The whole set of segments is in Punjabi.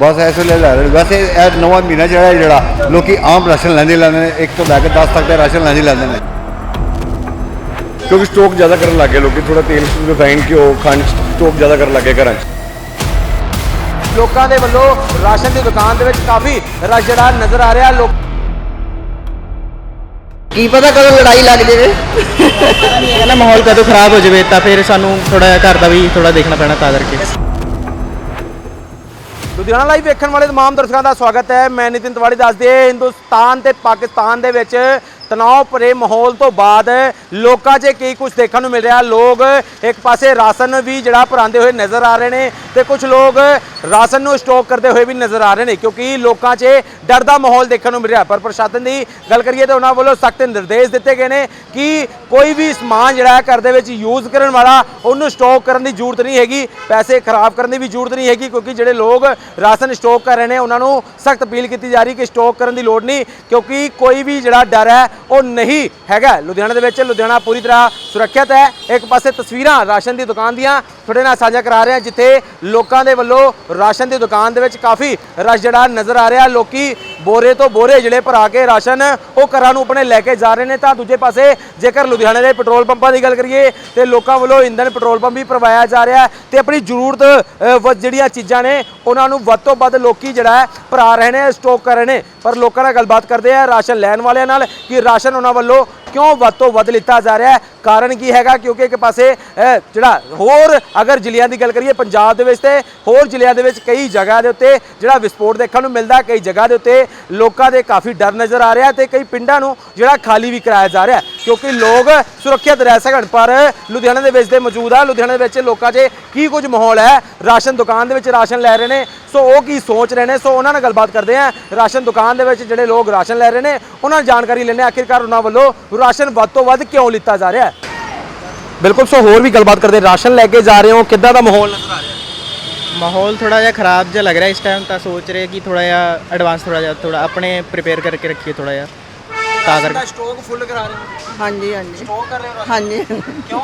ਬਸ ਇਸ ਵੇਲੇ ਲੈ ਰਹੇ। ਵੈਸੇ ਇਹ ਨਵਾਂ ਮਹੀਨਾ ਜਿਹੜਾ ਹੈ ਜਿਹੜਾ ਲੋਕੀ ਆਮ ਰਾਸ਼ਨ ਲੈਂਦੇ ਲੈਂਦੇ ਨੇ ਇੱਕ ਤੋਂ ਲੈ ਕੇ 10 ਤੱਕ ਦਾ ਰਾਸ਼ਨ ਲੈਂਦੇ ਲੈਂਦੇ ਨੇ। ਕਿਉਂਕਿ ਸਟਾਕ ਜ਼ਿਆਦਾ ਕਰਨ ਲੱਗ ਗਏ ਲੋਕੀ ਥੋੜਾ ਤੇਲ ਰਿਫਾਈਨ ਘਿਓ ਖੰਡ ਸਟਾਕ ਜ਼ਿਆਦਾ ਕਰਨ ਲੱਗ ਘਰਾਂ 'ਚ। ਲੋਕਾਂ ਦੇ ਵੱਲੋਂ ਰਾਸ਼ਨ ਦੀ ਦੁਕਾਨ ਦੇ ਵਿੱਚ ਕਾਫੀ ਰਸ਼ ਜਿਹੜਾ ਨਜ਼ਰ ਆ ਰਿਹਾ ਲੋਕ ਕੀ ਪਤਾ ਕਦੋਂ ਲੜਾਈ ਲੱਗ ਜਾਵੇ? ਨਹੀਂ ਹੈਗਾ ਨਾ ਮਾਹੌਲ ਕਦੋਂ ਖਰਾਬ ਹੋ ਜਾਵੇ ਤਾਂ ਫਿਰ ਸਾਨੂੰ ਥੋੜਾ ਜਿਹਾ ਘਰ ਦਾ ਵੀ ਥੋੜਾ ਦੇਖਣਾ ਪੈਣਾ ਤਾਂ ਕਰਕੇ। ਲੁਧਿਆਣਾ ਲਾਈਵ ਵੇਖਣ ਵਾਲੇ ਤਮਾਮ ਦਰਸ਼ਕਾਂ ਦਾ ਸਵਾਗਤ ਹੈ। ਮੈਂ ਨਿਤਿਨ ਤਿਵਾੜੀ ਦੱਸਦੇ ਹਿੰਦੁਸਤਾਨ ਤੇ ਪਾਕਿਸਤਾਨ ਦੇ ਵਿੱਚ ਤਣਾਅ ਭਰੇ ਮਾਹੌਲ ਤੋਂ ਬਾਅਦ ਲੋਕਾਂ 'ਚ ਕੀ ਕੁਝ ਦੇਖਣ ਨੂੰ ਮਿਲ ਰਿਹਾ। ਲੋਕ ਇੱਕ ਪਾਸੇ ਰਾਸ਼ਨ ਵੀ ਜਿਹੜਾ ਭਰਾਉਂਦੇ ਹੋਏ ਨਜ਼ਰ ਆ ਰਹੇ ਨੇ ਤੇ ਕੁਝ ਲੋਕ ਰਾਸ਼ਨ ਨੂੰ ਸਟਾਕ ਕਰਦੇ ਹੋਏ ਵੀ ਨਜ਼ਰ ਆ ਰਹੇ ਨੇ, ਕਿਉਂਕਿ ਲੋਕਾਂ 'ਚ ਡਰ ਦਾ ਮਾਹੌਲ ਦੇਖਣ ਨੂੰ ਮਿਲ ਰਿਹਾ। ਪਰ ਪ੍ਰਸ਼ਾਸਨ ਦੀ ਗੱਲ ਕਰੀਏ ਤਾਂ ਉਹਨਾਂ ਵੱਲੋਂ ਸਖਤ ਨਿਰਦੇਸ਼ ਦਿੱਤੇ ਗਏ ਨੇ ਕਿ ਕੋਈ ਵੀ ਸਮਾਨ ਜਿਹੜਾ ਹੈ ਘਰ ਦੇ ਵਿੱਚ ਯੂਜ਼ ਕਰਨ ਵਾਲਾ, ਉਹਨੂੰ ਸਟਾਕ ਕਰਨ ਦੀ ਜ਼ਰੂਰਤ ਨਹੀਂ ਹੈਗੀ, ਪੈਸੇ ਖਰਾਬ ਕਰਨ ਦੀ ਵੀ ਜ਼ਰੂਰਤ ਨਹੀਂ ਹੈਗੀ, ਕਿਉਂਕਿ ਜਿਹੜੇ ਲੋਕ ਰਾਸ਼ਨ ਸਟਾਕ ਕਰ ਰਹੇ ਨੇ, ਉਹਨਾਂ ਨੂੰ ਸਖਤ ਅਪੀਲ ਕੀਤੀ ਜਾ ਰਹੀ ਕਿ ਸਟਾਕ ਕਰਨ ਦੀ ਲੋੜ ਨਹੀਂ, ਕਿਉਂਕਿ ਕੋਈ ਵੀ ਜਿਹੜਾ ਡਰ ਹੈ ਉਹ ਨਹੀਂ ਹੈਗਾ। ਲੁਧਿਆਣਾ ਦੇ ਵਿੱਚ ਲੁਧਿਆਣਾ ਪੂਰੀ ਤਰ੍ਹਾਂ ਸੁਰੱਖਿਅਤ ਹੈ। ਇੱਕ ਪਾਸੇ ਤਸਵੀਰਾਂ ਰਾਸ਼ਨ ਦੀ ਦੁਕਾਨ ਦੀਆਂ ਤੁਹਾਡੇ ਨਾਲ ਸਾਂਝਾ ਕਰਾ ਰਹੇ ਹਾਂ, ਜਿੱਥੇ ਲੋਕਾਂ ਦੇ ਵੱਲੋਂ ਰਾਸ਼ਨ ਦੀ ਦੁਕਾਨ ਦੇ ਵਿੱਚ ਕਾਫੀ ਰਸ਼ ਜਿਹੜਾ ਨਜ਼ਰ ਆ ਰਿਹਾ। ਲੋਕੀ ਬੋਰੇ ਤੋਂ ਬੋਰੇ ਜਿਹੜੇ ਭਰਾ ਕੇ ਰਾਸ਼ਨ ਉਹ ਘਰਾਂ ਨੂੰ ਆਪਣੇ ਲੈ ਕੇ ਜਾ ਰਹੇ ਨੇ। ਤਾਂ ਦੂਜੇ ਪਾਸੇ ਜੇਕਰ ਲੁਧਿਆਣੇ ਦੇ ਪੈਟਰੋਲ ਪੰਪਾਂ ਦੀ ਗੱਲ ਕਰੀਏ, ਤੇ ਲੋਕਾਂ ਵੱਲੋਂ ਇੰਧਨ ਪੈਟਰੋਲ ਪੰਪ ਵੀ ਪ੍ਰਵਾਇਆ ਜਾ ਰਿਹਾ ਹੈ ਤੇ ਆਪਣੀ ਜ਼ਰੂਰਤ ਵ- ਜਿਹੜੀਆਂ ਚੀਜ਼ਾਂ ਨੇ, ਉਹਨਾਂ ਨੂੰ ਵੱਧ ਤੋਂ ਵੱਧ ਲੋਕੀ ਜਿਹੜਾ ਹੈ ਭਰਾ ਰਹੇ ਨੇ ਸਟਾਕ ਕਰ ਰਹੇ ਨੇ। ਪਰ ਲੋਕਾਂ ਨਾਲ ਗੱਲਬਾਤ ਕਰਦੇ ਆ ਰਾਸ਼ਨ ਲੈਣ ਵਾਲਿਆਂ ਨਾਲ ਕਿ ਰਾਸ਼ਨ ਉਹਨਾਂ ਵੱਲੋਂ ਕਿਉਂ ਵੱਧ ਤੋਂ ਵੱਧ ਲਿੱਤਾ ਜਾ ਰਿਹਾ ਹੈ? ਕਾਰਨ ਕੀ ਹੈਗਾ? ਕਿਉਂਕਿ ਇੱਕ ਪਾਸੇ ਜਿਹੜਾ ਹੋਰ ਅਗਰ ਜ਼ਿਲ੍ਹਿਆਂ ਦੀ ਗੱਲ ਕਰੀਏ, ਪੰਜਾਬ ਦੇ ਵਿੱਚ ਤੇ ਹੋਰ ਜ਼ਿਲ੍ਹਿਆਂ ਦੇ ਵਿੱਚ ਕਈ ਜਗ੍ਹਾ ਦੇ ਉੱਤੇ ਜਿਹੜਾ ਵਿਸਫੋਟ ਦੇਖਣ ਨੂੰ ਮਿਲਦਾ, ਕਈ ਜਗ੍ਹਾ ਦੇ ਉੱਤੇ ਲੋਕਾਂ ਦੇ ਕਾਫੀ ਡਰ ਨਜ਼ਰ ਆ ਰਿਹਾ ਤੇ ਕਈ ਪਿੰਡਾਂ ਨੂੰ ਜਿਹੜਾ ਖਾਲੀ ਵੀ ਕਰਾਇਆ ਜਾ ਰਿਹਾ ਕਿਉਂਕਿ ਲੋਕ ਸੁਰੱਖਿਅਤ ਰਹਿ ਸਕਣ, ਪਰ ਲੁਧਿਆਣਾ ਦੇ ਵਿੱਚ ਤੇ ਮੌਜੂਦ ਆ, ਲੁਧਿਆਣਾ ਦੇ ਵਿੱਚ ਲੋਕਾਂ 'ਚ ਕੀ ਕੁਝ ਮਾਹੌਲ ਹੈ? ਰਾਸ਼ਨ ਦੁਕਾਨ ਦੇ ਵਿੱਚ ਰਾਸ਼ਨ ਲੈ ਰਹੇ ਨੇ। ਸੋ ਉਹ ਕੀ ਸੋਚ ਰਹੇ ਨੇ? ਸੋ ਉਹਨਾਂ ਨਾਲ ਗੱਲਬਾਤ ਕਰਦੇ ਆ ਰਾਸ਼ਨ ਦੁਕਾਨ ਦੇ ਵਿੱਚ ਜਿਹੜੇ ਲੋਕ ਰਾਸ਼ਨ ਲੈ ਰਹੇ ਨੇ, ਉਹਨਾਂ ਨਾਲ ਜਾਣਕਾਰੀ ਲੈਣੇ ਆਖਿਰਕਾਰ ਉਹਨਾਂ ਵੱਲੋਂ ਰਾਸ਼ਨ ਵੱਧ ਤੋਂ ਵੱਧ ਕਿਉਂ ਲਿੱਤਾ ਜਾ ਰਿਹਾ ਹੈ? ਬਿਲਕੁਲ ਸੋ ਹੋਰ ਵੀ ਗੱਲਬਾਤ ਕਰਦੇ ਰਾਸ਼ਨ ਲੈ ਕੇ ਜਾ ਰਹੇ ਹੋ ਕਿੱਦਾਂ ਦਾ ਮਾਹੌਲ ਨਜ਼ਰ ਆ ਰਿਹਾ ਮਾਹੌਲ ਥੋੜਾ ਜਿਹਾ ਖਰਾਬ ਜਿਹਾ ਲੱਗ ਰਿਹਾ ਇਸ ਟਾਈਮ ਤਾਂ ਸੋਚ ਰਹੇ ਕਿ ਥੋੜਾ ਜਿਹਾ ਐਡਵਾਂਸ ਥੋੜਾ ਜਿਹਾ ਥੋੜਾ ਆਪਣੇ ਪ੍ਰਿਪੇਅਰ ਕਰਕੇ ਰੱਖੀਏ ਥੋੜਾ ਜਿਹਾ। ਤਾਂ ਕਰਕੇ। ਸਟਾਕ ਫੁੱਲ ਕਰਾ ਰਹੇ ਹੋ? ਹਾਂਜੀ ਹਾਂਜੀ। ਸਟਾਕ ਕਰ ਰਹੇ ਹੋ ਹਾਂਜੀ। ਕਿਉਂ?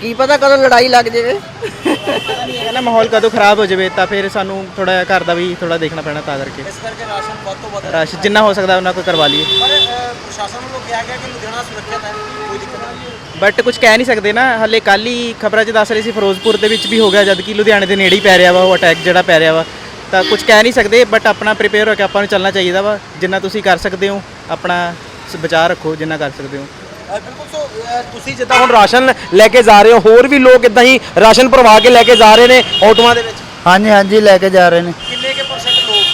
ਕੀ ਪਤਾ ਕਦੋਂ ਲੜਾਈ ਲੱਗ ਜਾਵੇ। ਨਹੀਂ ਹੈਗਾ ਨਾ ਮਾਹੌਲ ਕਦੋਂ ਖਰਾਬ ਹੋ ਜਾਵੇ ਤਾਂ ਫਿਰ ਸਾਨੂੰ ਥੋੜਾ ਜਿਹਾ ਘਰ ਦਾ ਵੀ ਥੋੜਾ ਦੇਖਣਾ ਪੈਣਾ ਤਾਂ ਕਰਕੇ। ਇਸ ਕਰਕੇ ਰਾਸ਼ਨ ਵੱਧ ਤੋਂ ਵੱਧ ਰਸ਼ ਜਿੰਨਾ ਹੋ ਸਕਦਾ ਉਹਨਾਂ ਕੋ ਕਰਵਾ ਲਈਏ। ਪਰ ਪ੍ਰਸ਼ਾਸਨ ਵੱਲੋਂ ਕਿਹਾ ਗਿਆ ਕਿ ਲੁਧਿਆਣਾ ਸੁਰੱਖਿਅਤ ਹੈ ਕੋਈ ਦਿੱਕਤ ਨਹੀਂ। ਬਟ ਕੁਝ ਕਹਿ ਨਹੀਂ ਸਕਦੇ ਨਾ ਹਲੇ ਕੱਲ ਹੀ ਖਬਰਾਂ 'ਚ ਦੱਸ ਰਹੇ ਸੀ ਫਿਰੋਜ਼ਪੁਰ ਦੇ ਵਿੱਚ ਵੀ ਹੋ ਗਿਆ ਜਦ ਕਿ ਲੁਧਿਆਣੇ ਦੇ ਨੇੜੇ ਹੀ ਪੈ ਰਿਹਾ ਵਾ ਉਹ ਅਟੈਕ ਜਿਹੜਾ ਪੈ ਰਿਹਾ ਵਾ। ਤਾਂ ਕੁਝ ਕਹਿ ਨਹੀਂ ਸਕਦੇ ਬਟ ਆਪਣਾ ਪ੍ਰਿਪੇਅਰ ਹੋ ਕੇ ਆਪਾਂ ਨੂੰ ਚੱਲਣਾ ਚਾਹੀਦਾ ਵਾ ਜਿੰਨਾ ਤੁਸੀਂ ਕਰ ਸਕਦੇ ਹੋ ਆਪਣਾ ਬਚਾਅ ਰੱਖੋ ਜਿੰਨਾ ਕਰ ਸਕਦੇ ਹੋ। ਬਿਲਕੁਲ ਸੋ ਅ, ਤੁਸੀਂ ਜਿੱਦਾਂ ਹੁਣ ਰਾਸ਼ਨ ਲੈ ਕੇ ਜਾ ਰਹੇ ਹੋ ਹੋਰ ਵੀ ਲੋਕ ਇਦਾਂ ਹੀ ਰਾਸ਼ਨ ਭਰਵਾ ਕੇ ਲੈ ਕੇ ਜਾ ਰਹੇ ਨੇ ਆਟੋਆਂ ਦੇ ਵਿੱਚ? ਹਾਂਜੀ ਹਾਂਜੀ ਲੈ ਕੇ ਜਾ ਰਹੇ ਨੇ। ਕਿੰਨੇ ਕੇ ਪਰਸੈਂਟ ਲੋਕ?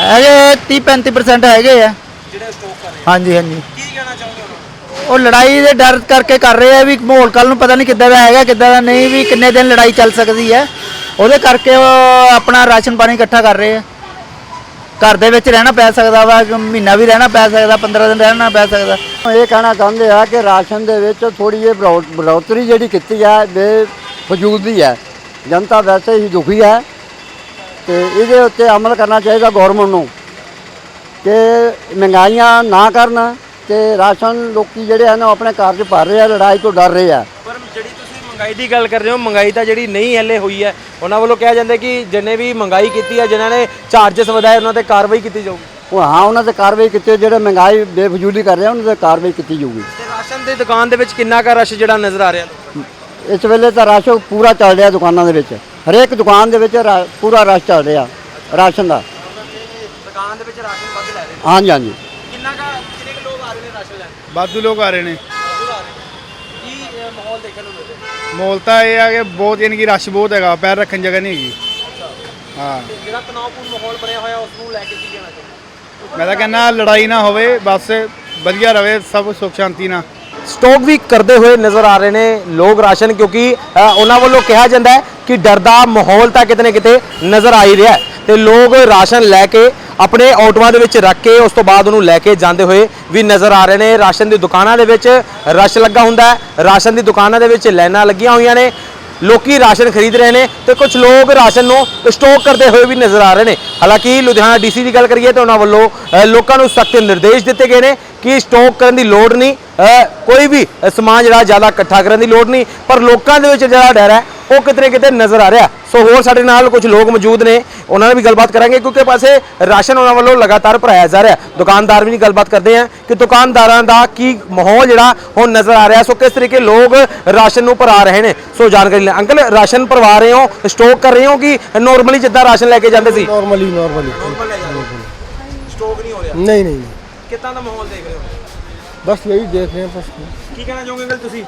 ਹੈਗੇ 30 35% ਹੈਗੇ ਆ। ਜਿਹੜੇ ਸਟਾਕ ਕਰ ਰਹੇ ਹਾਂਜੀ ਹਾਂਜੀ। ਕੀ ਕਹਿਣਾ ਚਾਹੁੰਦੇ ਹੋ ਉਹ ਲੜਾਈ ਦੇ ਡਰ ਕਰਕੇ ਕਰ ਰਹੇ ਆ ਵੀ ਮਾਹੌਲ ਕੱਲ ਨੂੰ ਪਤਾ ਨਹੀਂ ਕਿੱਦਾਂ ਦਾ ਹੈਗਾ ਕਿੱਦਾਂ ਦਾ ਨਹੀਂ ਵੀ ਕਿੰਨੇ ਦਿਨ ਲੜਾਈ ਚੱਲ ਸਕਦੀ ਹੈ। ਉਹਦੇ ਕਰਕੇ ਉਹ ਆਪਣਾ ਰਾਸ਼ਨ ਪਾਣੀ ਇਕੱਠਾ ਕਰ ਰਹੇ ਆ। ਘਰ ਦੇ ਵਿੱਚ ਰਹਿਣਾ ਪੈ ਸਕਦਾ ਵਾ ਕਿ ਮਹੀਨਾ ਵੀ ਰਹਿਣਾ ਪੈ ਸਕਦਾ 15 ਦਿਨ ਰਹਿਣਾ ਪੈ ਸਕਦਾ। ਇਹ ਕਹਿਣਾ ਚਾਹੁੰਦੇ ਆ ਕਿ ਰਾਸ਼ਨ ਦੇ ਵਿੱਚ ਥੋੜੀ ਜਿਹੀ ਬੜੋ- ਬੜੋਤਰੀ ਜਿਹੜੀ ਕੀਤੀ ਹੈ ਬੇ ਫਜ਼ੂਲ ਦੀ ਹੈ। ਜਨਤਾ ਵੈਸੇ ਹੀ ਦੁਖੀ ਹੈ ਤੇ ਇਹਦੇ ਉੱਤੇ ਅਮਲ ਕਰਨਾ ਚਾਹੀਦਾ ਗਵਰਨਮੈਂਟ ਨੂੰ। ਕਿ ਮਹਿੰਗਾਈਆਂ ਨਾ ਕਰਨ ਤੇ ਰਾਸ਼ਨ ਲੋਕੀ ਜਿਹੜੇ ਹਨ ਉਹ ਆਪਣੇ ਘਰ 'ਚ ਭਰ ਰਹੇ ਆ ਲੜਾਈ ਤੋਂ ਡਰ ਰਹੇ ਆ। ਪਰ ਜਿਹੜੀ ਤੁਸੀਂ ਮਹਿੰਗਾਈ ਦੀ ਗੱਲ ਕਰ ਰਹੇ ਹੋ ਮਹਿੰਗਾਈ ਤਾਂ ਜਿਹੜੀ ਨਹੀਂ ਹਲੇ ਹੋਈ ਹੈ ਉਹਨਾਂ ਵੱਲੋਂ ਕਿਹਾ ਜਾਂਦਾ ਕਿ ਜਿਹਨੇ ਵੀ ਮਹਿੰਗਾਈ ਕੀਤੀ ਹੈ ਜਿਨ੍ਹਾਂ ਨੇ ਚਾਰजेस ਵਧਾਏ ਉਹਨਾਂ ਤੇ ਕਾਰਵਾਈ ਕੀਤੀ ਜਾਊਗੀ। ਉਹ ਹਾਂ ਉਹਨਾਂ ਤੇ ਕਾਰਵਾਈ ਕੀਤੀ ਜਿਹੜੇ ਮਹਿੰਗਾਈ ਬੇਫਜ਼ੂਲੀ ਕਰ ਰਹੇ ਆ ਉਹਨਾਂ ਤੇ ਕਾਰਵਾਈ ਕੀਤੀ ਜਾਊਗੀ। ਤੇ ਰਾਸ਼ਨ ਦੀ ਦੁਕਾਨ ਦੇ ਵਿੱਚ ਕਿੰਨਾ ਕਾ ਰਸ਼ ਜਿਹੜਾ ਨਜ਼ਰ ਆ ਰਿਹਾ ਇਸ ਵੇਲੇ ਤਾਂ ਰਸ਼ ਪੂਰਾ ਚੱਲ ਰਿਹਾ ਦੁਕਾਨਾਂ ਦੇ ਵਿੱਚ। ਹਰੇਕ ਦੁਕਾਨ ਦੇ ਵਿੱਚ ਰਾ- ਪੂਰਾ ਰਸ਼ ਚੱਲ ਰਿਹਾ ਰਾਸ਼ਨ ਦਾ। ਦੁਕਾਨ ਦੇ ਵਿੱਚ ਰਾਸ਼ਨ ਵੱਧ ਲੈ ਰਹੇ ਹਾਂਜੀ ਹਾਂਜੀ। ਕਿੰਨਾ ਕਾ ਕਿੰਨੇ ਕੁ ਲੋਕ ਆ ਰਹੇ ਨੇ ਰਾਸ਼ਨ ਲੈਣ? ਵਾਧੂ ਲੋਕ ਆ ਰਹੇ ਨੇ। ਵਾਧੂ ਆ ਰਹੇ ਨੇ। ਕੀ ਮਾਹੌਲ ਦੇਖਣ ਨੂੰ ਮਿਲ ਰਿਹਾ ਮੋਲ ਤਾਂ ਇਹ ਆ ਕਿ ਬਹੁਤ ਯਾਨੀ ਕਿ ਰਸ਼ ਬਹੁਤ ਹੈਗਾ ਪੈਰ ਰੱਖਣ ਜਗ੍ਹਾ ਨਹੀਂ ਹੈਗੀ। ਹਾਂ। ਤੇ ਜਿਹੜਾ ਤਣਾਅਪੂਰਨ ਮਾਹੌਲ ਬਣਿਆ ਹੋਇਆ ਉਸ ਨੂੰ ਲੈ ਕੇ ਕੀ ਕਹਿਣਾ ਚਾਹੁੰਦੇ ਮੈਂ ਤਾਂ ਕਹਿੰਦਾ ਲੜਾਈ ਨਾ ਹੋਵੇ ਬਸ ਵਧੀਆ ਰਵੇ ਸਭ ਸੁੱਖ ਸ਼ਾਂਤੀ ਨਾਲ। ਸਟਾਕ ਵੀ ਕਰਦੇ ਹੋਏ ਨਜ਼ਰ ਆ ਰਹੇ ਨੇ ਲੋਕ ਰਾਸ਼ਨ ਕਿਉਂਕਿ ਅ, ਉਹਨਾਂ ਵੱਲੋਂ ਕਿਹਾ ਜਾਂਦਾ ਹੈ ਕਿ ਡਰ ਦਾ ਮਾਹੌਲ ਤਾਂ ਕਿਤੇ ਨਾ ਕਿਤੇ ਨਜ਼ਰ ਆ ਹੀ ਰਿਹਾ ਹੈ। ਤੇ ਲੋਕ ਰਾਸ਼ਨ ਲੈ ਕੇ ਆਪਣੇ ਆਟੋਆਂ ਦੇ ਵਿੱਚ ਰੱਖ ਕੇ ਉਸ ਤੋਂ ਬਾਅਦ ਉਹਨੂੰ ਲੈ ਕੇ ਜਾਂਦੇ ਹੋਏ ਵੀ ਨਜ਼ਰ ਆ ਰਹੇ ਨੇ। ਰਾਸ਼ਨ ਦੀ ਦੁਕਾਨਾਂ ਦੇ ਵਿੱਚ ਰਸ਼ ਲੱਗਾ ਹੁੰਦਾ ਹੈ। ਰਾਸ਼ਨ ਦੀ ਦੁਕਾਨਾਂ ਦੇ ਵਿੱਚ ਲਾਈਨਾਂ ਲੱਗੀਆਂ ਹੋਈਆਂ ਨੇ। ਲੋਕੀ ਰਾਸ਼ਨ ਖਰੀਦ ਰਹੇ ਨੇ ਤੇ ਕੁਝ ਲੋਕ ਰਾਸ਼ਨ ਨੂੰ ਸਟਾਕ ਕਰਦੇ ਹੋਏ ਵੀ ਨਜ਼ਰ ਆ ਰਹੇ ਨੇ। ਹਾਲਾਂਕਿ ਲੁਧਿਆਣਾ ਡੀਸੀ ਦੀ ਗੱਲ ਕਰੀਏ ਤਾਂ ਉਹਨਾਂ ਵੱਲੋਂ ਲੋਕਾਂ ਨੂੰ ਸਖਤ ਨਿਰਦੇਸ਼ ਦਿੱਤੇ ਗਏ ਨੇ ਕਿ ਸਟਾਕ ਕਰਨ ਦੀ ਲੋੜ ਨਹੀਂ। ਕੋਈ ਵੀ ਸਮਾਨ ਜਿਹੜਾ ਜ਼ਿਆਦਾ ਇਕੱਠਾ ਕਰਨ ਦੀ ਲੋੜ ਨਹੀਂ। ਪਰ ਲੋਕਾਂ ਦੇ ਵਿੱਚ ਜਿਹੜਾ ਡਰ ਹੈ ਉਹ ਕਿਤੇ ਨਾ ਕਿਤੇ ਨਜ਼ਰ ਆ ਰਿਹਾ। ਸੋ ਹੋਰ ਸਾਡੇ ਨਾਲ ਕੁਝ ਲੋਕ ਮੌਜੂਦ ਨੇ ਉਹਨਾਂ ਨਾਲ ਵੀ ਗੱਲਬਾਤ ਕਰਾਂਗੇ ਕਿਉਂਕਿ ਪਾਸੇ ਰਾਸ਼ਨ ਉਹਨਾਂ ਵੱਲੋਂ ਲਗਾਤਾਰ ਭਰਾਇਆ ਜਾ ਰਿਹਾ। ਦੁਕਾਨਦਾਰ ਵੀ ਗੱਲਬਾਤ ਕਰਦੇ ਆ ਕਿ ਦੁਕਾਨਦਾਰਾਂ ਦਾ ਕੀ ਮਾਹੌਲ ਜਿਹੜਾ ਹੁਣ ਨਜ਼ਰ ਆ ਰਿਹਾ। ਸੋ ਕਿਸ ਤਰੀਕੇ ਲੋਕ ਰਾਸ਼ਨ ਨੂੰ ਭਰਾ ਰਹੇ ਨੇ? ਸੋ ਜਾਣਕਾਰੀ ਲੈ ਅੰਕਲ ਰਾਸ਼ਨ ਭਰਵਾ ਰਹੇ ਹੋ ਸਟੋਕ ਕਰ ਰਹੇ ਹੋ ਕਿ ਨੋਰਮਲੀ ਜਿੱਦਾਂ ਰਾਸ਼ਨ ਲੈ ਕੇ ਜਾਂਦੇ ਸੀ? ਨਾਰਮਲੀ ਨਾਰਮਲੀ ਸਟਾਕ ਨਹੀਂ ਹੋ ਰਿਹਾ। ਨਹੀਂ ਨਹੀਂ। ਕਿੱਦਾਂ ਦਾ ਮਾਹੌਲ ਦੇਖ ਰਹੇ ਹੋ? ਬਸ ਇਹੀ ਦੇਖ ਰਹੇ ਹਾਂ ਬਸ। ਕੀ ਕਹਿਣਾ ਚਾਹੋਗੇ ਅੰਕਲ ਤੁਸੀਂ?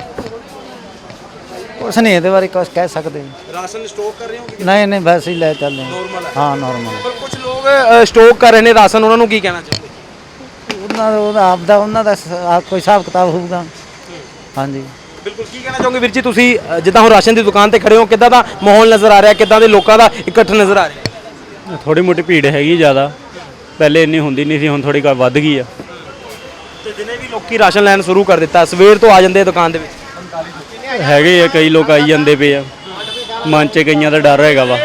ਕੁਛ ਨਹੀਂ ਇਹਦੇ ਬਾਰੇ ਕੁਛ ਕਹਿ ਸਕਦੇ ਰਾਸ਼ਨ ਸਟਾਕ ਕਰ ਰਹੇ ਹੋ ਕਿ ਨਹੀਂ ਨਹੀਂ ਵੈਸੇ ਹੀ ਲੈ ਚੱਲੇ ਨਾਰਮਲ ਹੈ। ਹਾਂ। ਨਾਰਮਲ ਪਰ ਕੁਝ ਲੋਕ ਸਟਾਕ ਕਰ ਰਹੇ ਨੇ ਰਾਸ਼ਨ ਉਹਨਾਂ ਨੂੰ ਕੀ ਕਹਿਣਾ ਚਾਹੋਗੇ ਉਹਨਾਂ ਦਾ ਉਹਦਾ ਆਪਦਾ ਉਹਨਾਂ ਦਾ ਸ- ਆਪ ਕੋਈ ਹਿਸਾਬ ਕਿਤਾਬ ਹੋਊਗਾ। ਹਾਂਜੀ। ਬਿਲਕੁਲ ਕੀ ਕਹਿਣਾ ਚਾਹੋਗੇ ਵੀਰ ਜੀ ਤੁਸੀਂ? ਅ, ਜਿੱਦਾਂ ਹੁਣ ਰਾਸ਼ਨ ਦੀ ਦੁਕਾਨ ਤੇ ਖੜੇ ਹੋ ਕਿੱਦਾਂ ਦਾ ਮਾਹੌਲ ਨਜ਼ਰ ਆ ਰਿਹਾ? ਕਿੱਦਾਂ ਦੇ ਲੋਕਾਂ ਦਾ ਇਕੱਠ ਨਜ਼ਰ ਆ ਰਿਹਾ? ਥੋੜੀ ਮੋਟੀ ਭੀੜ ਹੈਗੀ ਜ਼ਿਆਦਾ। ਪਹਿਲੇ ਇੰਨੀ ਹੁੰਦੀ ਨਹੀਂ ਸੀ ਹੁਣ ਥੋੜੀ ਵੱਧ ਗਈ ਆ। ਤੇ ਜਿਨੇ ਵੀ ਲੋਕੀ ਰਾਸ਼ਨ ਲੈਣ ਸ਼ੁਰੂ ਕਰ ਦਿੱਤਾ ਸਵੇਰ ਤੋਂ ਆ ਜਾਂਦੇ ਆ ਦੁਕਾਨ ਦੇ ਵਿੱਚ। ਹੈਗੇ ਆ ਕਈ ਲੋਕ ਆਈ ਜਾਂਦੇ ਪਏ ਆ। ਮਨ 'ਚ ਕਈਆਂ ਦਾ ਡਰ ਹੈਗਾ ਵਾ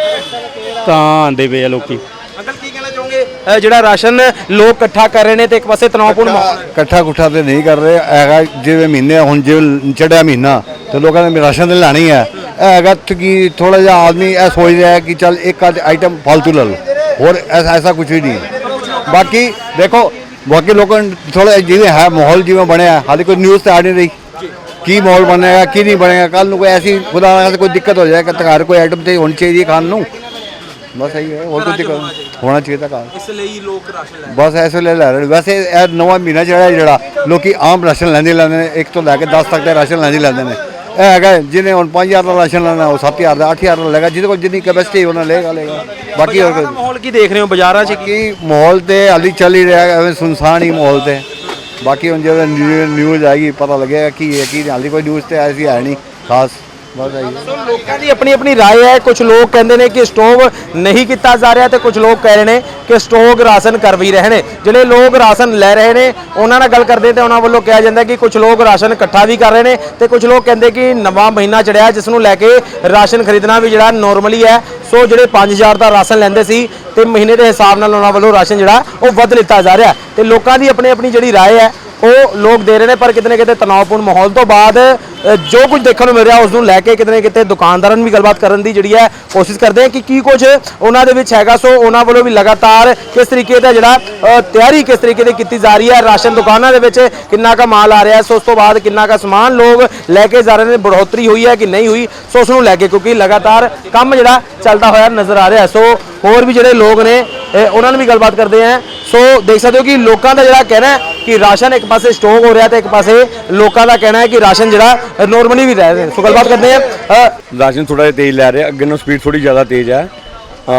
ਤਾਂ ਆਂਦੇ ਪਏ ਆ ਲੋਕੀ। ਅੰਕਲ ਕੀ ਕਹਿਣਾ ਚਾਹੋਗੇ? ਅ, ਜਿਹੜਾ ਰਾਸ਼ਨ ਲੋਕ ਇਕੱਠਾ ਕਰ ਰਹੇ ਨੇ ਤੇ ਇੱਕ ਪਾਸੇ ਤਣਾਅਪੂਰਨ ਮਾਹੌਲ ਹੈ। ਇਕੱਠਾ ਕੁੱਠਾ ਤੇ ਨਹੀਂ ਕਰ ਰਹੇ ਹੈਗਾ ਜਿਵੇਂ ਮਹੀਨੇ ਹੁਣ ਜਿਵੇਂ ਚੜਿਆ ਮਹੀਨਾ ਤੇ ਲੋਕਾਂ ਨੇ ਰਾਸ਼ਨ ਤੇ ਲੈਣੀ ਹੈ। ਇਹ ਹੈਗਾ ਤੇ ਕਿ ਥੋੜਾ ਜਿਹਾ ਆਦਮੀ ਇਹ ਸੋਚ ਰਿਹਾ ਹੈ ਕਿ ਚੱਲ ਇੱਕ ਅੱਧ ਆਈਟਮ ਫालतू ਲੈ ਲਓ ਹੋਰ ਐਸਾ ਐਸਾ ਕੁਝ ਵੀ ਨਹੀਂ। ਹੈ ਬਾਕੀ ਦੇਖੋ ਬਾਕੀ ਲੋਕਾਂ ਨੂੰ ਥੋੜਾ ਜਿਵੇਂ ਹੈ ਮਾਹੌਲ ਜਿਵੇਂ ਬਣਿਆ ਹਾਲੇ ਕੋਈ ਨਿਊਜ਼ ਤੇ ਆ ਨਹੀਂ ਰਹੀ। ਕੀ ਮਾਹੌਲ ਬਣੇਗਾ ਕੀ ਨਹੀਂ ਬਣੇਗਾ ਕੱਲ ਨੂੰ ਕੋਈ ਐਸੀ ਖੁਦਾ ਨਾ ਖਾਸਤਾ ਕੋਈ ਦਿੱਕਤ ਹੋ ਜਾਏ ਕਿ ਘਰ ਕੋਈ ਆਈਟਮ ਤੇ ਹੋਣੀ ਚਾਹੀਦੀ ਹੈ ਖਾਣ ਨੂੰ। ਬਸ ਇਹੀ ਹੈ ਹੋਰ ਕੋਈ ਦਿੱਕਤ ਹੋਣਾ ਚਾਹੀਦਾ। ਘਰ। ਇਸ ਲਈ ਲੋਕ ਰਾਸ਼ਨ ਲੈ ਬਸ ਇਸ ਵੇਲੇ ਲੈ ਰਹੇ ਨੇ। ਵੈਸੇ ਇਹ ਨਵਾਂ ਮਹੀਨਾ ਜਿਹੜਾ ਜਿਹੜਾ ਲੋਕੀ ਆਮ ਰਾਸ਼ਨ ਲੈਂਦੇ ਲੈਂਦੇ ਨੇ ਇੱਕ ਤੋਂ ਲੈ ਕੇ 10 ਤੱਕ ਦੇ ਰਾਸ਼ਨ ਲੈਂਦੇ ਲੈਂਦੇ ਨੇ। ਇਹ ਹੈਗਾ ਜਿਹਨੇ ਹੁਣ 5000 ਦਾ ਰਾਸ਼ਨ ਲੈਣਾ ਉਹ 7000 ਦਾ 8000 ਦਾ ਲਏਗਾ ਜਿਹਦੇ ਕੋਲ ਜਿੰਨੀ ਕੈਪੈਸਿਟੀ ਉਹਨਾਂ ਲਏਗਾ ਲਏਗਾ। ਬਾਕੀ ਹੋਰ ਕੋਈ ਮਾਹੌਲ ਕੀ ਦੇਖ ਰਹੇ ਹੋ? ਬਾਜ਼ਾਰਾਂ 'ਚ ਕੀ ਮਾਹੌਲ ਤੇ ਹਾਲੀ ਚੱਲ ਹੀ ਰਿਹਾ ਐਵੇਂ ਸੁਨਸਾਨ ਹੀ ਮਾਹੌਲ ਤੇ। ਬਾਕੀ ਹੁਣ ਜਦੋਂ ਨਿਊਜ਼ ਆਏਗੀ, ਪਤਾ ਲੱਗੇਗਾ ਕੀ ਹੈ, ਕੀ ਹਾਲੀ ਕੋਈ ਨਿਊਜ਼ ਤੇ ਸੀ, ਹੈ ਨਹੀਂ, ਖਾਸ। ਬਸ ਆਈ ਸੋ ਲੋਕਾਂ ਦੀ ਆਪਣੀ ਆਪਣੀ رائے ਹੈ ਕੁਝ ਲੋਕ ਕਹਿੰਦੇ ਨੇ ਕਿ ਸਟੋਵ ਨਹੀਂ ਕੀਤਾ ਜਾ ਰਿਹਾ ਤੇ ਕੁਝ ਲੋਕ ਕਹਿ ਰਹੇ ਨੇ ਕਿ ਸਟੋਵ ਰਾਸ਼ਨ ਕਰ ਵੀ ਰਹੇ ਨੇ ਜਿਹੜੇ ਲੋਕ ਰਾਸ਼ਨ ਲੈ ਰਹੇ ਨੇ ਉਹਨਾਂ ਨਾਲ ਗੱਲ ਕਰਦੇ ਤੇ ਉਹਨਾਂ ਵੱਲੋਂ ਕਿਹਾ ਜਾਂਦਾ ਕਿ ਕੁਝ ਲੋਕ ਰਾਸ਼ਨ ਇਕੱਠਾ ਵੀ ਕਰ ਰਹੇ ਨੇ ਤੇ ਕੁਝ ਲੋਕ ਕਹਿੰਦੇ ਕਿ ਨਵਾਂ ਮਹੀਨਾ ਚੜਿਆ ਜਿਸ ਨੂੰ ਲੈ ਕੇ ਰਾਸ਼ਨ ਖਰੀਦਣਾ ਵੀ ਜਿਹੜਾ ਨਾਰਮਲੀ ਹੈ ਸੋ ਜਿਹੜੇ 5000 ਦਾ ਰਾਸ਼ਨ ਲੈਂਦੇ ਸੀ ਤੇ ਮਹੀਨੇ ਦੇ ਹਿਸਾਬ ਨਾਲ ਉਹਨਾਂ ਵੱਲੋਂ ਰਾਸ਼ਨ ਜਿਹੜਾ ਉਹ ਵੱਧ ਲਿੱਤਾ ਜਾ ਰਿਹਾ ਤੇ ਲੋਕਾਂ ਦੀ ਆਪਣੀ ਆਪਣੀ ਜਿਹੜੀ رائے ਹੈ ਉਹ ਲੋਕ ਦੇ ਰਹੇ ਨੇ, ਪਰ ਕਿਤੇ ਨਾ ਕਿਤੇ ਤਣਾਅਪੂਰਨ ਮਾਹੌਲ ਤੋਂ ਬਾਅਦ ਜੋ ਕੁਝ ਦੇਖਣ ਨੂੰ ਮਿਲ ਰਿਹਾ ਉਸ ਨੂੰ ਲੈ ਕੇ ਕਿਤੇ ਨਾ ਕਿਤੇ ਦੁਕਾਨਦਾਰਾਂ ਨੂੰ ਵੀ ਗੱਲਬਾਤ ਕਰਨ ਦੀ ਜਿਹੜੀ ਹੈ ਕੋਸ਼ਿਸ਼ ਕਰਦੇ ਆ ਕਿ ਕੀ ਕੁਝ ਉਹਨਾਂ ਦੇ ਵਿੱਚ ਹੈਗਾ। ਸੋ ਉਹਨਾਂ ਵੱਲੋਂ ਵੀ ਲਗਾਤਾਰ ਕਿਸ ਤਰੀਕੇ ਦਾ ਜਿਹੜਾ ਤਿਆਰੀ ਕਿਸ ਤਰੀਕੇ ਦੀ ਕੀਤੀ ਜਾ ਰਹੀ ਹੈ, ਰਾਸ਼ਨ ਦੁਕਾਨਾਂ ਦੇ ਵਿੱਚ ਕਿੰਨਾ ਕਾ ਮਾਲ ਆ ਰਿਹਾ ਸੋ ਉਸ ਤੋਂ ਬਾਅਦ ਕਿੰਨਾ ਕਾ ਸਮਾਨ ਲੋਕ ਲੈ ਕੇ ਜਾ ਰਹੇ ਨੇ ਬੜੋਤਰੀ ਹੋਈ ਹੈ ਕਿ ਨਹੀਂ ਹੋਈ, ਸੋ ਉਸ ਨੂੰ ਲੈ ਕੇ ਕਿਉਂਕਿ ਲਗਾਤਾਰ ਕੰਮ ਜਿਹੜਾ ਚੱਲਦਾ ਹੋਇਆ ਨਜ਼ਰ ਆ ਰਿਹਾ ਸੋ ਹੋਰ ਵੀ ਜਿਹੜੇ ਲੋਕ ਨੇ ਉਹਨਾਂ ਨਾਲ ਵੀ ਗੱਲਬਾਤ ਕਰਦੇ ਆ ਸੋ ਦੇਖ ਸਕਦੇ ਹੋ ਕਿ ਲੋਕਾਂ ਦਾ ਜਿਹੜਾ ਕਹਿਣਾ ਹੈ ਕਿ ਰਾਸ਼ਨ ਇੱਕ ਪਾਸੇ ਸਟਾਕ ਹੋ ਰਿਹਾ ਤੇ ਇੱਕ ਪਾਸੇ ਲੋਕਾਂ ਦਾ ਕਹਿਣਾ ਹੈ ਕਿ ਰਾਸ਼ਨ ਜਿਹੜਾ ਨਾਰਮਲੀ ਵੀ ਰਹਿ ਰਿਹਾ। ਸੋ ਗੱਲਬਾਤ ਕਰਦੇ ਆ ਰਾਸ਼ਨ ਥੋੜਾ ਜਿਹਾ ਤੇਜ਼ ਲੈ ਰਹੇ ਅੱਗੇ ਨਾਲੋਂ ਸਪੀਡ ਥੋੜੀ ਜ਼ਿਆਦਾ ਤੇਜ਼ ਹੈ।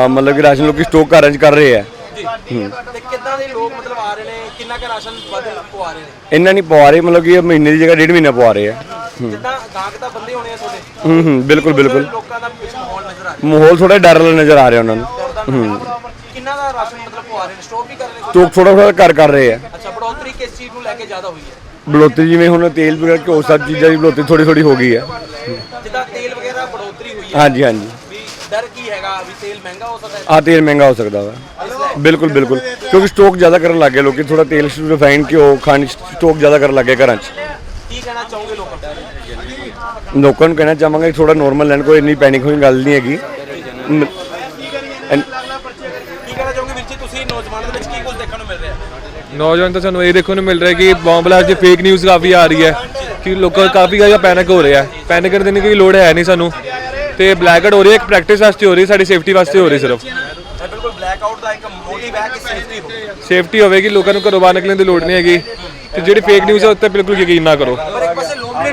ਮਤਲਬ ਕਿ ਰਾਸ਼ਨ ਲੋਕੀ ਸਟੋਕ ਘਰਾਂ 'ਚ ਕਰ ਰਹੇ ਆ ਤੇ ਕਿੱਦਾਂ ਦੇ ਲੋਕ ਮਤਲਬ ਆ ਰਹੇ ਨੇ? ਕਿੰਨਾ ਕੁ ਰਾਸ਼ਨ ਵੱਧ ਪਵਾ ਰਹੇ ਨੇ? ਇੰਨਾ ਨਹੀਂ ਪਵਾ ਰਹੇ ਮਤਲਬ ਕਿ ਇਹ ਮਹੀਨੇ ਦੀ ਜਗ੍ਹਾ ਡੇਢ ਮਹੀਨਾ ਪਵਾ ਰਹੇ ਆ ਜਿੱਦਾਂ ਗਾਹਕ ਤਾਂ ਬੰਦੇ ਹੋਣੇ ਆ ਤੁਹਾਡੇ? ਹੂੰ ਹੂੰ ਬਿਲਕੁਲ ਬਿਲਕੁਲ। ਲੋਕਾਂ ਦਾ ਮਾਹੌਲ ਨਜ਼ਰ ਆ ਮਾਹੌਲ ਥੋੜਾ ਡਰ ਵਾਲਾ ਨਜ਼ਰ ਆ ਰਿਹਾ ਉਹਨਾਂ ਨੂੰ। ਹੂੰ। ਰਿਹਾ ਕਿੰਨਾ ਦਾ ਰਾਸ਼ਨ ਮਤਲਬ ਪਵਾ ਰਹੇ ਨੇ? ਸਟੋਕ ਵੀ ਕਰ ਰਹੇ ਨੇ? ਸਟੋਕ ਥੋੜਾ ਥੋੜਾ ਕਰ ਕਰ ਰਹੇ ਆ ਅੱਛਾ ਬੜੋਤਰੀ ਕਿਸ ਚੀਜ਼ ਨੂੰ ਲੈ ਕੇ ਜ਼ਿਆਦਾ ਹੋਈ ਹੈ? ਬਲੋਤੀ ਜਿਵੇਂ ਹੁਣ ਤੇਲ ਵਗੈਰਾ ਘਿਓ ਸਭ ਚੀਜ਼ਾਂ ਦੀ ਬਲੋਤੀ ਥੋੜੀ ਥੋੜੀ ਹੋ ਗਈ ਹੈ। ਜਿੱਦਾਂ ਤੇਲ ਵਗੈਰਾ ਬੜੋਤਰੀ ਹੋਈ ਹੈ। ਹਾਂਜੀ ਹਾਂਜੀ। ਵੀ ਡਰ ਕੀ ਹੈਗਾ ਵੀ ਤੇਲ ਮਹਿੰਗਾ ਹੋ ਸਕਦਾ ਹੈ? ਆ ਤੇਲ ਮਹਿੰਗਾ ਹੋ ਸਕਦਾ ਵਾ। ਬਿਲਕੁਲ ਬਿਲਕੁਲ। ਕਿਉਂਕਿ ਸਟੋਕ ਜ਼ਿਆਦਾ ਕਰਨ ਲੱਗੇ ਲੋਕੀ ਥੋੜਾ ਤੇਲ ਰਿਫਾਈਨ ਘਿਓ ਖੰਡ ਸਟੋਕ ਜ਼ਿਆਦਾ ਕਰਨ ਲੱਗੇ ਘਰਾਂ 'ਚ। ਕੀ ਕਹਿਣਾ ਚਾਹੋਗੇ ਲੋਕਾਂ ਨੂੰ? ਲੋਕਾਂ ਨੂੰ ਕਹਿਣਾ ਚਾਹਾਂਗਾ ਥੋੜਾ ਨੋਰਮਲ ਲੈਣ ਕੋਈ ਇੰਨੀ ਪੈਨਿਕ ਹੋਈ ਗੱਲ ਨਹੀਂ ਹੈਗੀ। ਮ- ਐਨ- ਨੌਜਵਾਨ ਤਾਂ ਸਾਨੂੰ ਇਹ ਦੇਖਣ ਨੂੰ ਮਿਲ ਰਿਹਾ ਕਿ ਬੰਬ ਬਲਾਸਟ ਦੀ ਫੇਕ ਨਿਊਜ਼ ਕਾਫੀ ਆ ਰਹੀ ਹੈ, ਕਿ ਲੋਕਾਂ ਕਾਫੀ ਜ਼ਿਆਦਾ ਪੈਨਿਕ ਹੋ ਰਿਹਾ ਹੈ। ਪੈਨਿਕ ਕਰਨ ਦੀ ਕੋਈ ਲੋੜ ਹੈ ਨਹੀਂ ਸਾਨੂੰ। ਤੇ ਬਲੈਕ ਆਊਟ ਹੋ ਰਹੀ ਹੈ, ਇੱਕ ਪ੍ਰੈਕਟਿਸ ਵਾਸਤੇ ਹੋ ਰਹੀ ਹੈ ਸਾਡੀ ਸੇਫਟੀ ਵਾਸਤੇ ਹੋ ਰਹੀ ਸਿਰਫ। ਬਿਲਕੁਲ ਬਲੈਕ ਆਊਟ ਦਾ ਇੱਕ ਮੋਟਿਵ ਹੈ ਕਿ ਸੇਫਟੀ ਹੋਵੇ ਸੇਫਟੀ ਹੋਵੇਗੀ, ਲੋਕਾਂ ਨੂੰ ਘਰੋਂ ਬਾਹਰ ਨਿਕਲਣ ਦੀ ਲੋੜ ਨਹੀਂ ਹੈਗੀ। ਤੇ ਜਿਹੜੀ ਫੇਕ ਨਿਊਜ਼ ਹੈ, ਉੱਤੇ ਬਿਲਕੁਲ ਯਕੀਨ ਨਾ ਕਰੋ।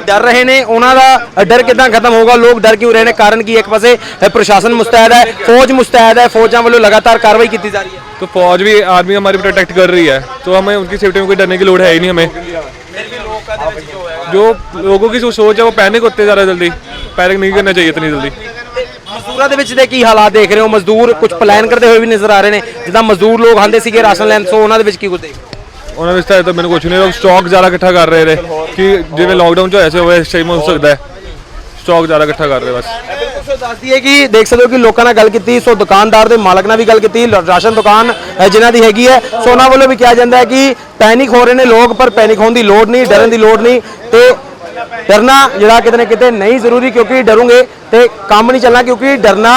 ਡਰ ਰਹੇ ਨੇ ਉਹਨਾਂ ਦਾ ਡਰ ਕਿਦਾਂ ਖਤਮ ਹੋਊਗਾ ਲੋਕ ਡਰ ਕਿਉਂ ਰਹੇ ਨੇ ਕਾਰਨ ਕੀ ਹੈ? ਇੱਕ ਪਾਸੇ ਅ, ਪ੍ਰਸ਼ਾਸਨ ਮੁਸਤੈਦ ਹੈ ਫੌਜ ਮੁਸਤੈਦ ਹੈ ਫੌਜਾਂ ਵੱਲੋਂ ਲਗਾਤਾਰ ਕਾਰਵਾਈ ਕੀਤੀ ਜਾ ਰਹੀ ਹੈ तो फौज भी आर्मी हमारी प्रोटेक्ट कर रही है तो हमें उनकी सेफ्टी में कोई डरने की लोड़ है ही नहीं हमें ਫਿਰ ਵੀ ਲੋਕਾਂ ਦੇ ਵਿੱਚ ਜੋ ਹੈ जो लोगों की जो सोच है वो पैनिक होते जा रहा है जल्दी पैनिक नहीं करना चाहिए इतनी जल्दी ਮਜ਼ਦੂਰਾਂ ਦੇ ਵਿੱਚ ਦੇ ਕੀ ਹਾਲਾਤ ਦੇਖ ਰਹੇ ਹੋ ਮਜ਼ਦੂਰ ਕੁਝ ਪਲਾਨ ਕਰਦੇ ਹੋਏ ਵੀ ਨਜ਼ਰ ਆ ਰਹੇ ਨੇ ਜਿੱਦਾਂ ਮਜ਼ਦੂਰ ਲੋਕ ਆਂਦੇ ਸੀਗੇ ਰਾਸ਼ਨ ਲੈਣ ਸੋ ਉਹਨਾਂ ਦੇ ਵਿੱਚ ਕੀ ਕੁਝ ਦੇਖ ਉਹਨਾਂ ਵਿੱਚ ਤਾਂ ਮੈਨੂੰ ਕੁਝ ਨਹੀਂ ਲੋਕ ਸਟਾਕ ਜ਼ਿਆਦਾ ਇਕੱਠਾ ਕਰ ਰਹੇ ਨੇ ਕਿ ਜਿਵੇਂ ਲਾਕਡਾਊਨ ਚ ਹੋਇਆ ਸੀ ਉਹ ਇਸ ਟਾਈਮ ਹੋ ਸਕਦਾ ਹੈ। ਸਟਾਕ ਜ਼ਿਆਦਾ ਇਕੱਠਾ ਕਰ ਰਹੇ ਬਸ। ਬਿਲਕੁਲ ਸੋ ਦੱਸਦੀ ਹੈ ਕਿ ਦੇਖ ਸਕਦੇ ਹੋ ਕਿ ਲੋਕਾਂ ਨਾਲ ਗੱਲ ਕੀਤੀ ਸੋ ਦੁਕਾਨਦਾਰ ਦੇ ਮਾਲਕ ਨਾਲ ਵੀ ਗੱਲ ਕੀਤੀ ਲ- ਰਾਸ਼ਨ ਦੁਕਾਨ ਅ, ਜਿਨ੍ਹਾਂ ਦੀ ਹੈਗੀ ਹੈ ਸੋ ਉਹਨਾਂ ਵੱਲੋਂ ਵੀ ਕਿਹਾ ਜਾਂਦਾ ਹੈ ਕਿ ਪੈਨਿਕ ਹੋ ਰਹੇ ਨੇ ਲੋਕ ਪਰ ਪੈਨਿਕ ਹੋਣ ਦੀ ਲੋੜ ਨਹੀਂ ਡਰਨ ਦੀ ਲੋੜ ਨਹੀਂ ਤੇ ਡਰਨਾ ਜਿਹੜਾ ਕਿਤੇ ਨਾ ਕਿਤੇ ਨਹੀਂ ਜ਼ਰੂਰੀ ਕਿਉਂਕਿ ਡਰੋਗੇ ਤੇ ਕੰਮ ਨਹੀਂ ਚੱਲਣਾ ਕਿਉਂਕਿ ਡਰਨਾ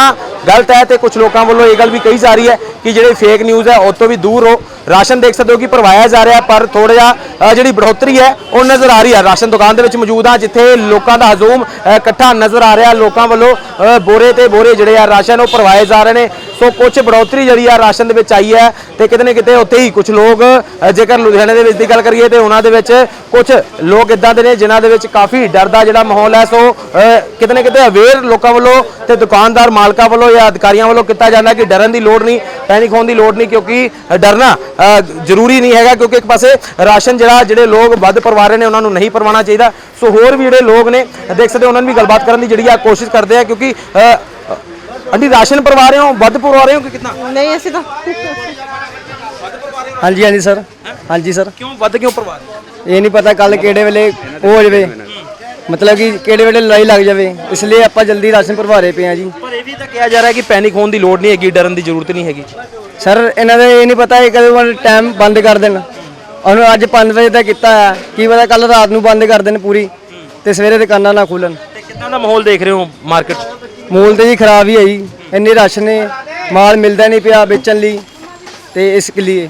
ਗਲਤ ਹੈ ਤੇ ਕੁਝ ਲੋਕਾਂ ਵੱਲੋਂ ਇਹ ਗੱਲ ਵੀ ਕਹੀ ਜਾ ਰਹੀ ਹੈ ਕਿ ਜਿਹੜੇ ਫੇਕ ਨਿਊਜ਼ ਹੈ, ਉਹ ਤੋਂ ਵੀ ਦੂਰ ਹੋ ਰਾਸ਼ਨ ਦੇਖ ਸਕਦੇ ਹੋ ਕਿ ਭਰਵਾਇਆ ਜਾ ਰਿਹਾ, ਪਰ ਥੋੜਾ ਜਿਹਾ ਜਿਹੜੀ ਬੜੋਤਰੀ ਹੈ, ਉਹ ਨਜ਼ਰ ਆ ਰਹੀ ਹੈ। ਰਾਸ਼ਨ ਦੁਕਾਨ ਦੇ ਵਿੱਚ ਮੌਜੂਦ ਆ ਜਿੱਥੇ ਲੋਕਾਂ ਦਾ ਹਜੂਮ ਇਕੱਠਾ ਨਜ਼ਰ ਆ ਰਿਹਾ। ਲੋਕਾਂ ਵੱਲੋਂ ਬੋਰੇ ਤੇ ਬੋਰੇ ਜਿਹੜੇ ਆ ਰਾਸ਼ਨ ਉਹ ਭਰਵਾਏ ਜਾ ਰਹੇ ਨੇ। ਸੋ ਕੁਝ ਬੜੋਤਰੀ ਜਿਹੜੀ ਆ ਰਾਸ਼ਨ ਦੇ ਵਿੱਚ ਆਈ ਹੈ ਤੇ ਕਿਤੇ ਨਾ ਕਿਤੇ ਉੱਥੇ ਹੀ ਕੁਝ ਲੋਕ ਜੇਕਰ ਲੁਧਿਆਣੇ ਦੇ ਵਿੱਚ ਦੀ ਗੱਲ ਕਰੀਏ ਤੇ ਉਹਨਾਂ ਦੇ ਵਿੱਚ ਕੁਝ ਲੋਕ ਇਦਾਂ ਦੇ ਨੇ ਜਿਨ੍ਹਾਂ ਦੇ ਵਿੱਚ ਕਾਫੀ ਡਰ ਦਾ ਜਿਹੜਾ ਮਾਹੌਲ ਹੈ। ਸੋ ਕਿਤੇ ਨਾ ਕਿਤੇ ਅਵੇਅਰ ਲੋਕਾਂ ਵੱਲੋਂ ਤੇ ਦੁਕਾਨਦਾਰ ਮਾਲਕਾਂ ਵੱਲੋਂ ਅਧਿਕਾਰੀਆਂ ਵੱਲੋਂ ਕੀਤਾ ਜਾਂਦਾ ਕਿ ਡਰਨ ਦੀ ਲੋੜ ਨਹੀਂ ਪੈਨਿਕ ਹੋਣ ਦੀ ਲੋੜ ਨਹੀਂ ਕਿਉਂਕਿ ਡਰਨਾ ਜ਼ਰੂਰੀ ਨਹੀਂ ਹੈਗਾ ਕਿਉਂਕਿ ਇੱਕ ਪਾਸੇ ਰਾਸ਼ਨ ਜਿਹੜਾ ਜਿਹੜੇ ਲੋਕ ਵੱਧ ਪਰਵਾ ਰਹੇ ਨੇ ਉਹਨਾਂ ਨੂੰ ਨਹੀਂ ਪਰਵਾਉਣਾ ਚਾਹੀਦਾ। ਸੋ ਹੋਰ ਵੀ ਜਿਹੜੇ ਲੋਕ ਨੇ ਦੇਖ ਸਕਦੇ ਉਹਨਾਂ ਨੂੰ ਵੀ ਗੱਲਬਾਤ ਕਰਨ ਦੀ ਜਿਹੜੀ ਆ ਕੋਸ਼ਿਸ਼ ਕਰਦੇ ਆ ਕਿਉਂਕਿ ਅ, ਅ, ਆਂਟੀ ਰਾਸ਼ਨ ਪਰਵਾ ਰਹੇ ਹੋ ਵੱਧ ਪਰਵਾ ਰਹੇ ਹੋ ਕਿ ਕਿੰਨਾ ਨਹੀਂ ਅਸੀਂ ਤਾਂ ਹਾਂਜੀ ਹਾਂਜੀ ਸਰ। ਹਾਂਜੀ ਸਰ। ਕਿਉਂ ਵੱਧ ਕਿਉਂ ਪਰਵਾ ਰਹੇ ਇਹ ਨਹੀਂ ਪਤਾ ਕੱਲ ਕਿਹੜੇ ਵੇਲੇ ਹੋ ਜਾਵੇ। ਮਤਲਬ ਕਿ ਕਿਹੜੇ ਵੇਲੇ ਲੜਾਈ ਲੱਗ ਜਾਵੇ ਇਸ ਲਈ ਆਪਾਂ ਜਲਦੀ ਰਾਸ਼ਨ ਭਰਵਾਰੇ ਪਏ ਆ ਜੀ। ਪਰ ਇਹ ਵੀ ਤਾਂ ਕਿਹਾ ਜਾ ਰਿਹਾ ਕਿ ਪੈਨਿਕ ਹੋਣ ਦੀ ਲੋੜ ਨਹੀਂ ਹੈਗੀ ਡਰਨ ਦੀ ਜ਼ਰੂਰਤ ਨਹੀਂ ਹੈਗੀ। ਸਰ ਇਹਨਾਂ ਦੇ ਇਹ ਨਹੀਂ ਪਤਾ ਇਹ ਕਦੋਂ ਟਾਈਮ ਬੰਦ ਕਰ ਦੇਣ। ਉਹਨੂੰ ਅੱਜ 5 ਵਜੇ ਦਾ ਕੀਤਾ ਹੈ ਕੀ ਪਤਾ ਕੱਲ ਰਾਤ ਨੂੰ ਬੰਦ ਕਰ ਦੇਣ ਪੂਰੀ ਤੇ ਸਵੇਰੇ ਦੁਕਾਨਾਂ ਨਾ ਖੁੱਲਣ ਤੇ ਕਿੰਨਾ ਦਾ ਮਾਹੌਲ ਦੇਖ ਰਹੇ ਹੋ ਮਾਰਕੀਟ ਮੂਲ ਤੇ ਜੀ ਖਰਾਬ ਹੀ ਹੈ ਜੀ। ਇੰਨੇ ਰਾਸ਼ਨ ਨੇ ਮਾਲ ਮਿਲਦਾ ਨਹੀਂ ਪਿਆ ਵੇਚਣ ਲਈ ਤੇ ਇਸ ਲਈ।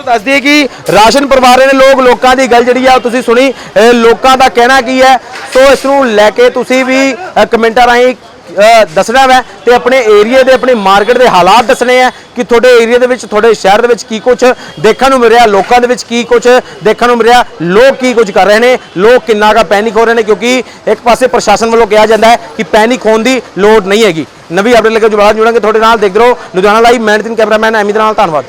ਸੋ ਦੱਸ ਦਈਏ ਕਿ ਰਾਸ਼ਨ ਪਰਿਵਾਰ ਨੇ ਲੋਕ ਲੋਕਾਂ ਦੀ ਗੱਲ ਜਿਹੜੀ ਆ ਉਹ ਤੁਸੀਂ ਸੁਣੀ। ਲੋਕਾਂ ਦਾ ਕਹਿਣਾ ਕੀ ਹੈ? ਸੋ ਇਸ ਨੂੰ ਲੈ ਕੇ ਤੁਸੀਂ ਵੀ ਕਮੈਂਟਾਂ ਰਾਹੀਂ ਦੱਸਣਾ ਵੈ ਤੇ ਆਪਣੇ ਏਰੀਆ ਦੇ, ਆਪਣੇ ਮਾਰਕੀਟ ਦੇ ਹਾਲਾਤ ਦੱਸਣੇ ਆ ਕਿ ਤੁਹਾਡੇ ਏਰੀਆ ਦੇ ਵਿੱਚ, ਤੁਹਾਡੇ ਸ਼ਹਿਰ ਦੇ ਵਿੱਚ ਕੀ ਕੁਝ ਦੇਖਣ ਨੂੰ ਮਿਲ ਰਿਹਾ ਲੋਕਾਂ ਦੇ ਵਿੱਚ ਕੀ ਕੁਝ ਦੇਖਣ ਨੂੰ ਮਿਲ ਰਿਹਾ ਲੋਕ ਕੀ ਕੁਝ ਕਰ ਰਹੇ ਨੇ, ਲੋਕ ਕਿੰਨਾ ਕਾ ਪੈਨਿਕ ਹੋ ਰਹੇ ਨੇ ਕਿਉਂਕਿ ਇੱਕ ਪਾਸੇ ਪ੍ਰਸ਼ਾਸਨ ਵੱਲੋਂ ਕਿਹਾ ਜਾਂਦਾ ਹੈ ਕਿ ਪੈਨਿਕ ਹੋਣ ਦੀ ਲੋੜ ਨਹੀਂ ਹੈਗੀ। ਨਵੀਂ ਅਪਡੇਟ ਲੈ ਕੇ ਜੁੜਾਂਗੇ ਤੁਹਾਡੇ ਨਾਲ, ਦੇਖਦੇ ਰਹੋ। ਲੁਧਿਆਣਾ ਲਾਈਵ, ਮੈਂ ਨਿਤਿਨ ਕੈਮਰਾਮੈਨ, ਐਮੀ ਨਾਲ, ਧੰਨਵਾਦ।